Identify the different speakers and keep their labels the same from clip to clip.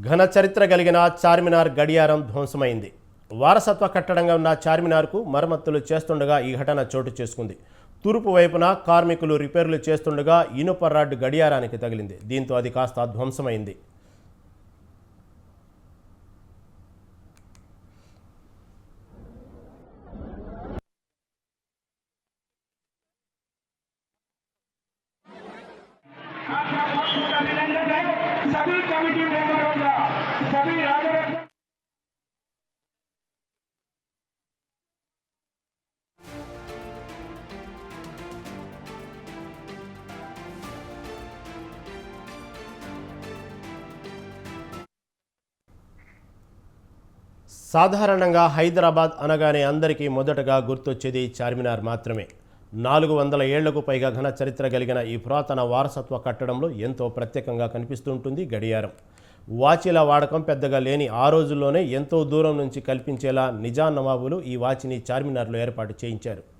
Speaker 1: ఘన చరిత్ర కలిగిన చార్మినార్ గడియారం ధ్వంసమైంది. వారసత్వ కట్టడంగా ఉన్న చార్మినార్కు మరమ్మతులు చేస్తుండగా ఈ ఘటన చోటు చేసుకుంది. తూర్పు వైపున కార్మికులు రిపేర్లు చేస్తుండగా ఇనుప రాడ్ గడియారానికి తగిలింది. దీంతో అది కాస్త ధ్వంసమైంది.
Speaker 2: अभिनंदन है सभी कमेटी मेंबरों का सभी राजरत्न
Speaker 1: సాధారణంగా హైదరాబాద్ అనగానే అందరికీ మొదటగా గుర్తొచ్చేది చార్మినార్ మాత్రమే నాలుగు వందల ఏళ్ళకు పైగా ఘన చరిత్ర కలిగిన ఈ పురాతన వారసత్వ కట్టడంలో ఎంతో ప్రత్యేకంగా కనిపిస్తుంటుంది గడియారం. వాచీల వాడకం పెద్దగా లేని ఆ రోజుల్లోనే ఎంతో దూరం నుంచి కల్పించేలా నిజాం నవాబులు ఈ వాచిని చార్మినార్లో ఏర్పాటు చేయించారు.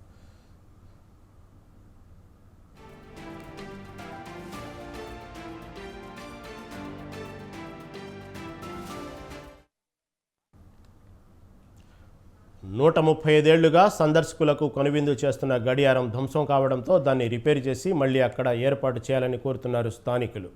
Speaker 1: నూట ముప్పై ఐదేళ్ళుగా సందర్శకులకు కనువిందు చేస్తున్న గడియారం ధ్వంసం కావడంతో దాన్ని రిపేర్ చేసి మళ్ళీ అక్కడ ఏర్పాటు చేయాలని కోరుతున్నారు స్థానికులు.